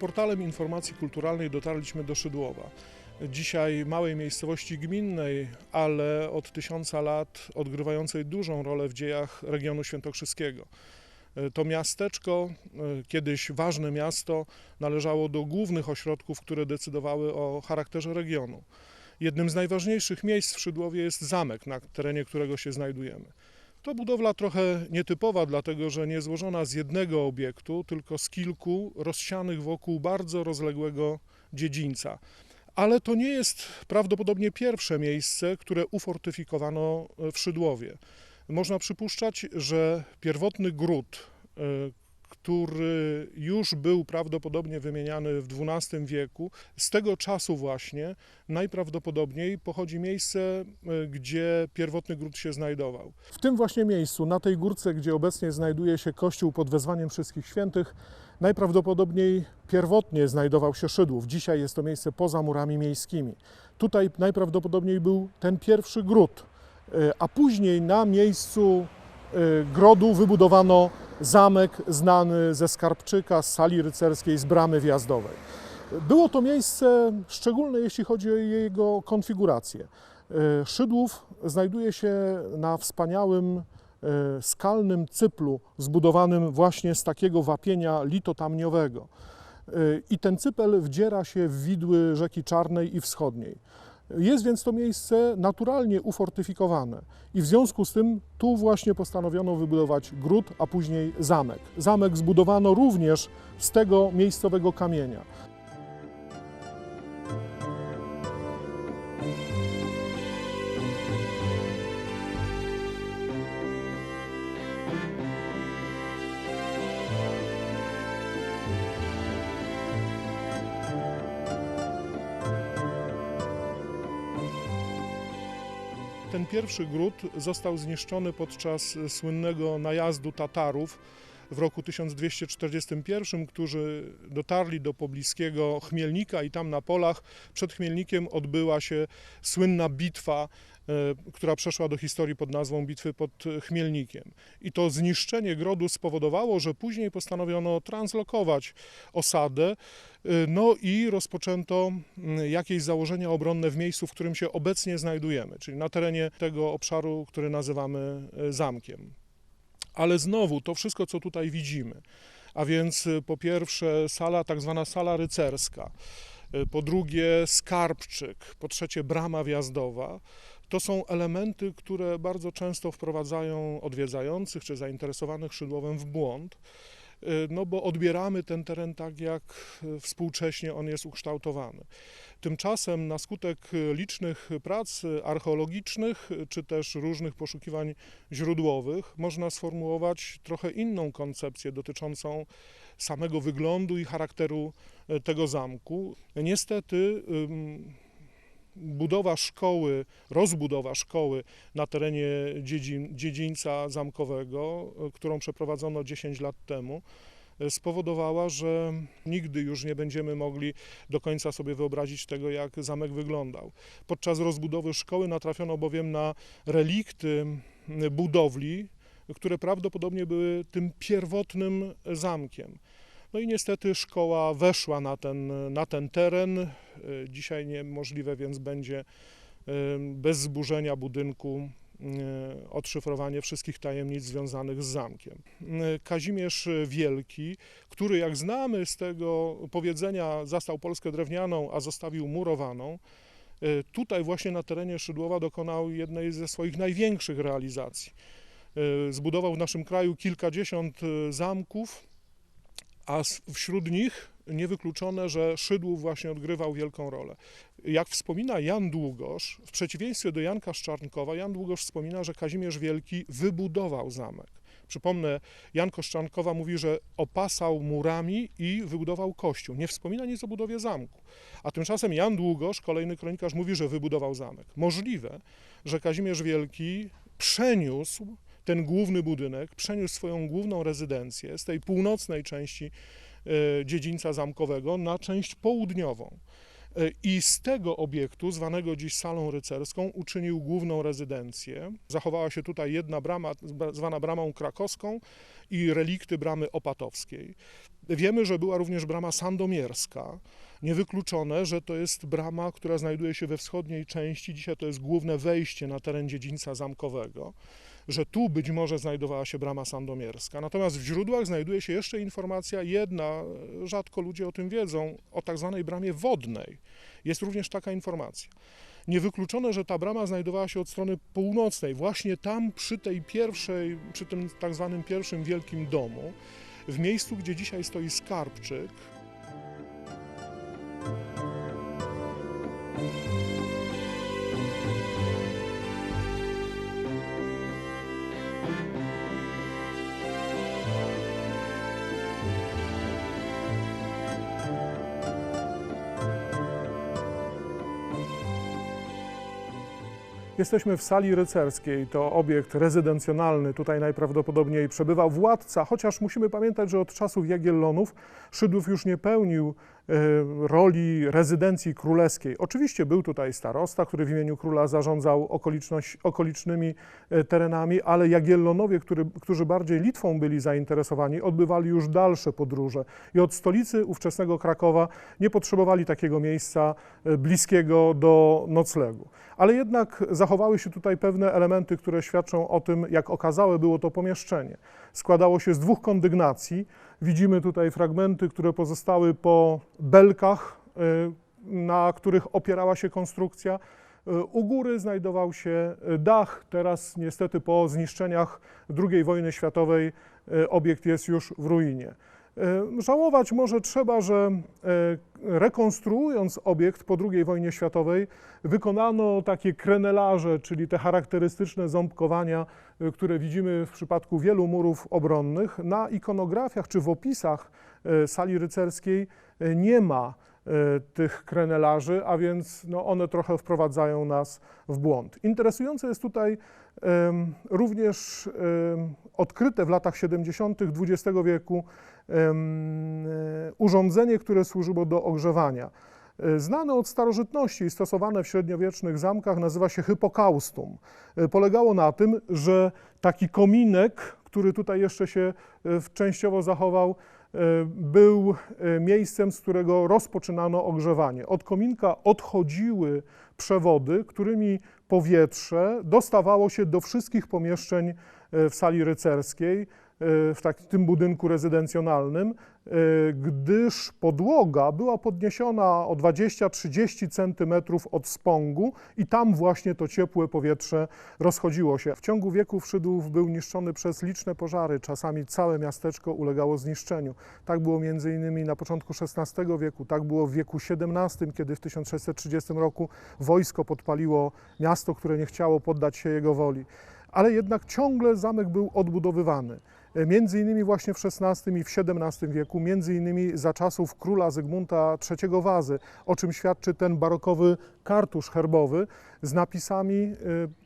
portalem informacji kulturalnej dotarliśmy do Szydłowa. Dzisiaj małej miejscowości gminnej, ale od tysiąca lat odgrywającej dużą rolę w dziejach regionu świętokrzyskiego. To miasteczko, e, kiedyś ważne miasto, należało do głównych ośrodków, które decydowały o charakterze regionu. Jednym z najważniejszych miejsc w Szydłowie jest zamek, na terenie którego się znajdujemy. To budowla trochę nietypowa, dlatego że nie złożona z jednego obiektu, tylko z kilku rozsianych wokół bardzo rozległego dziedzińca. Ale to nie jest prawdopodobnie pierwsze miejsce, które ufortyfikowano w Szydłowie. Można przypuszczać, że pierwotny gród, e, który już był prawdopodobnie wymieniany w XII wieku, z tego czasu właśnie najprawdopodobniej pochodzi miejsce, e, gdzie pierwotny gród się znajdował. W tym właśnie miejscu, na tej górce, gdzie obecnie znajduje się kościół pod wezwaniem Wszystkich Świętych, najprawdopodobniej pierwotnie znajdował się Szydłów. Dzisiaj jest to miejsce poza murami miejskimi. Tutaj najprawdopodobniej był ten pierwszy gród, e, a później na miejscu e, grodu wybudowano zamek znany ze Skarbczyka, z sali rycerskiej, z bramy wjazdowej. Było to miejsce szczególne, jeśli chodzi o jego konfigurację. E, Szydłów znajduje się na wspaniałym e, skalnym cyplu zbudowanym właśnie z takiego wapienia litotamniowego. E, I ten cypel wdziera się w widły rzeki Czarnej i Wschodniej. Jest więc to miejsce naturalnie ufortyfikowane i w związku z tym tu właśnie postanowiono wybudować gród, a później zamek. Zamek zbudowano również z tego miejscowego kamienia. Ten pierwszy gród został zniszczony podczas słynnego najazdu Tatarów w roku 1241, którzy dotarli do pobliskiego Chmielnika i tam na polach przed Chmielnikiem odbyła się słynna bitwa, e, która przeszła do historii pod nazwą Bitwy pod Chmielnikiem. I to zniszczenie grodu spowodowało, że później postanowiono translokować osadę, e, no i rozpoczęto jakieś założenia obronne w miejscu, w którym się obecnie znajdujemy, czyli na terenie tego obszaru, który nazywamy e, zamkiem. Ale znowu to wszystko, co tutaj widzimy, a więc y, po pierwsze sala, tak zwana sala rycerska, y, po drugie skarbczyk, po trzecie brama wjazdowa, to są elementy, które bardzo często wprowadzają odwiedzających czy zainteresowanych Szydłowem w błąd, no bo odbieramy ten teren tak, jak współcześnie on jest ukształtowany. Tymczasem na skutek licznych prac archeologicznych czy też różnych poszukiwań źródłowych można sformułować trochę inną koncepcję dotyczącą samego wyglądu i charakteru tego zamku. Niestety budowa szkoły, rozbudowa szkoły na terenie dziedzińca zamkowego, e, którą przeprowadzono 10 lat temu, e, spowodowała, że nigdy już nie będziemy mogli do końca sobie wyobrazić tego, jak zamek wyglądał. Podczas rozbudowy szkoły natrafiono bowiem na relikty budowli, które prawdopodobnie były tym pierwotnym zamkiem. No i niestety szkoła weszła na ten, na ten teren. E, Dzisiaj niemożliwe więc będzie e, bez zburzenia budynku e, odszyfrowanie wszystkich tajemnic związanych z zamkiem. Kazimierz Wielki, który jak znamy z tego powiedzenia zastał Polskę drewnianą, a zostawił murowaną, tutaj właśnie na terenie Szydłowa dokonał jednej ze swoich największych realizacji. Zbudował w naszym kraju kilkadziesiąt zamków, a wśród nich niewykluczone, że Szydłów właśnie odgrywał wielką rolę. Jak wspomina Jan Długosz, w przeciwieństwie do Janka Szczarnkowa, Jan Długosz wspomina, że Kazimierz Wielki wybudował zamek. Przypomnę, Jan Koszczankowa mówi, że opasał murami i wybudował kościół. Nie wspomina nic o budowie zamku. A tymczasem Jan Długosz, kolejny kronikarz, mówi, że wybudował zamek. Możliwe, że Kazimierz Wielki przeniósł ten główny budynek, przeniósł swoją główną rezydencję z tej północnej części e, dziedzińca zamkowego na część południową. E, I z tego obiektu, zwanego dziś salą rycerską, uczynił główną rezydencję. Zachowała się tutaj jedna brama, zwa- zwana bramą krakowską i relikty bramy opatowskiej. Wiemy, że była również brama sandomierska. Niewykluczone, że to jest brama, która znajduje się we wschodniej części. Dzisiaj to jest główne wejście na teren dziedzińca zamkowego, że tu być może znajdowała się brama sandomierska. Natomiast w źródłach znajduje się jeszcze informacja jedna, rzadko ludzie o tym wiedzą, o tak zwanej bramie wodnej. Jest również taka informacja. Niewykluczone, że ta brama znajdowała się od strony północnej, właśnie tam przy tej pierwszej, przy tym tak zwanym pierwszym wielkim domu, w miejscu, gdzie dzisiaj stoi skarbczyk. Jesteśmy w sali rycerskiej, to obiekt rezydencjonalny, tutaj najprawdopodobniej przebywał władca, chociaż musimy pamiętać, że od czasów Jagiellonów Szydłów już nie pełnił roli rezydencji królewskiej. Oczywiście był tutaj starosta, który w imieniu króla zarządzał okolicznymi e, terenami, ale Jagiellonowie, który, którzy bardziej Litwą byli zainteresowani, odbywali już dalsze podróże i od stolicy ówczesnego Krakowa nie potrzebowali takiego miejsca e, bliskiego do noclegu. Ale jednak zachowały się tutaj pewne elementy, które świadczą o tym, jak okazałe było to pomieszczenie. Składało się z dwóch kondygnacji. Widzimy tutaj fragmenty, które pozostały po belkach, y, na których opierała się konstrukcja. Y, U góry znajdował się dach. Teraz niestety po zniszczeniach II wojny światowej y, obiekt jest już w ruinie. E, żałować może trzeba, że e, rekonstruując obiekt po II wojnie światowej, wykonano takie krenelarze, czyli te charakterystyczne ząbkowania, e, które widzimy w przypadku wielu murów obronnych. Na ikonografiach czy w opisach sali rycerskiej nie ma tych krenelarzy, a więc no, one trochę wprowadzają nas w błąd. Interesujące jest tutaj również odkryte w latach 70. XX wieku urządzenie, które służyło do ogrzewania. E, znane od starożytności i stosowane w średniowiecznych zamkach nazywa się hypokaustum. E, polegało na tym, że taki kominek, który tutaj jeszcze się e, częściowo zachował, był miejscem, z którego rozpoczynano ogrzewanie. Od kominka odchodziły przewody, którymi powietrze dostawało się do wszystkich pomieszczeń w sali rycerskiej w tak, tym budynku rezydencjonalnym, e, gdyż podłoga była podniesiona o 20-30 centymetrów od spągu i tam właśnie to ciepłe powietrze rozchodziło się. W ciągu wieków Szydłów był niszczony przez liczne pożary, czasami całe miasteczko ulegało zniszczeniu. Tak było między innymi na początku XVI wieku, tak było w wieku XVII, kiedy w 1630 roku wojsko podpaliło miasto, które nie chciało poddać się jego woli. Ale jednak ciągle zamek był odbudowywany. E, między innymi właśnie w XVI i w XVII wieku, między innymi za czasów króla Zygmunta III Wazy, o czym świadczy ten barokowy kartusz herbowy z napisami y,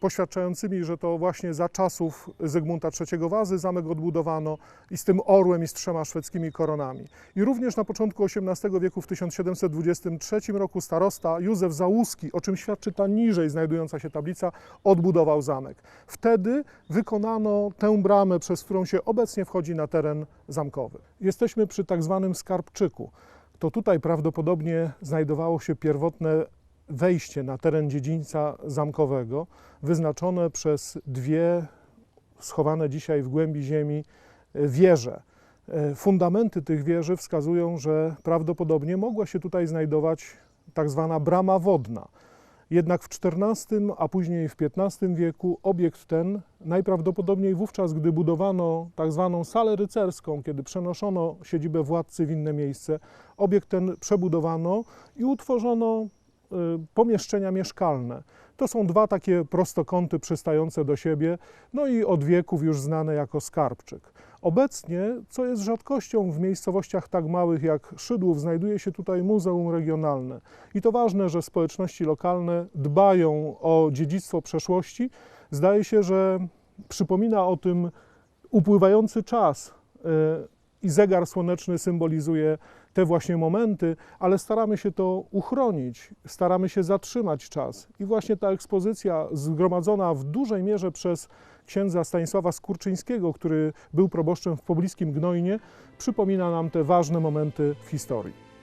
poświadczającymi, że to właśnie za czasów Zygmunta III Wazy zamek odbudowano i z tym orłem i z trzema szwedzkimi koronami. I również na początku XVIII wieku, w 1723 roku starosta Józef Załuski, o czym świadczy ta niżej znajdująca się tablica, odbudował zamek. Wtedy wykonano tę bramę, przez którą się obecnie wchodzi na teren zamkowy. Jesteśmy przy tak zwanym skarbczyku. To tutaj prawdopodobnie znajdowało się pierwotne wejście na teren dziedzińca zamkowego, wyznaczone przez dwie schowane dzisiaj w głębi ziemi e, wieże. E, fundamenty tych wieży wskazują, że prawdopodobnie mogła się tutaj znajdować tak zwana brama wodna. Jednak w XIV, a później w XV wieku obiekt ten, najprawdopodobniej wówczas, gdy budowano tak zwaną salę rycerską, kiedy przenoszono siedzibę władcy w inne miejsce, obiekt ten przebudowano i utworzono Y, pomieszczenia mieszkalne. To są dwa takie prostokąty przystające do siebie, no i od wieków już znane jako skarbczyk. Obecnie, co jest rzadkością w miejscowościach tak małych jak Szydłów, znajduje się tutaj Muzeum Regionalne. I to ważne, że społeczności lokalne dbają o dziedzictwo przeszłości. Zdaje się, że przypomina o tym upływający czas y, i zegar słoneczny symbolizuje te właśnie momenty, ale staramy się to uchronić, staramy się zatrzymać czas. I właśnie ta ekspozycja zgromadzona w dużej mierze przez księdza Stanisława Skurczyńskiego, który był proboszczem w pobliskim Gnojnie, przypomina nam te ważne momenty w historii.